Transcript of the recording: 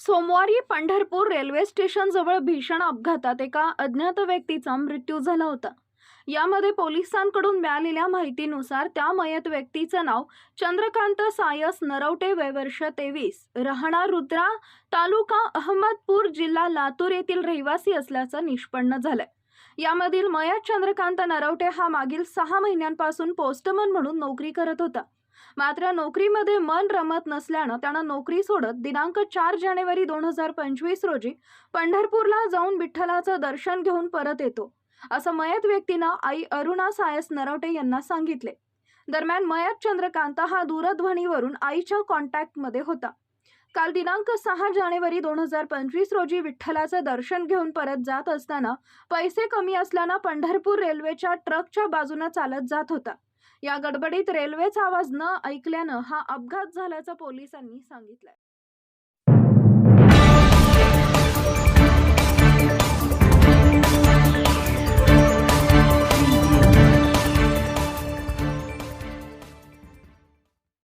सोमवारी पंढरपूर रेल्वे स्टेशनजवळ भीषण अपघातात एका अज्ञात व्यक्तीचा मृत्यू झाला होता. यामध्ये पोलिसांकडून मिळालेल्या माहितीनुसार त्या मयत व्यक्तीचं नाव चंद्रकांत सायस नरवटे वय वर्ष तेवीस राहणार रुद्रा तालुका अहमदपूर जिल्हा लातूर येथील रहिवासी असल्याचं निष्पन्न झालंय. यामधील मयत चंद्रकांत नरवटे हा मागील सहा महिन्यांपासून पोस्टमन म्हणून नोकरी करत होता. मात्र नोकरीमध्ये मन रमत नसल्यानं त्यानं नोकरी सोडत दिनांक चार जानेवारी दोन हजार पंचवीस रोजी पंढरपूरला जाऊन विठ्ठलाचं दर्शन घेऊन परत येतो असं मयत व्यक्तीनं आई अरुणा सायस नरवटे यांना सांगितले. दरम्यान मयत चंद्रकांत हा दूरध्वनीवरून आईच्या कॉन्टॅक्टमध्ये होता. काल दिनांक सहा जानेवारी दोन हजार पंचवीस रोजी विठ्ठलाचं दर्शन घेऊन परत जात असताना पैसे कमी असल्यानं पंढरपूर रेल्वेच्या ट्रकच्या बाजूनं चालत जात होता. या गडबडीत रेल्वेचा आवाज न ऐकल्यानं हा अपघात झाल्याचं पोलिसांनी सांगितलंय.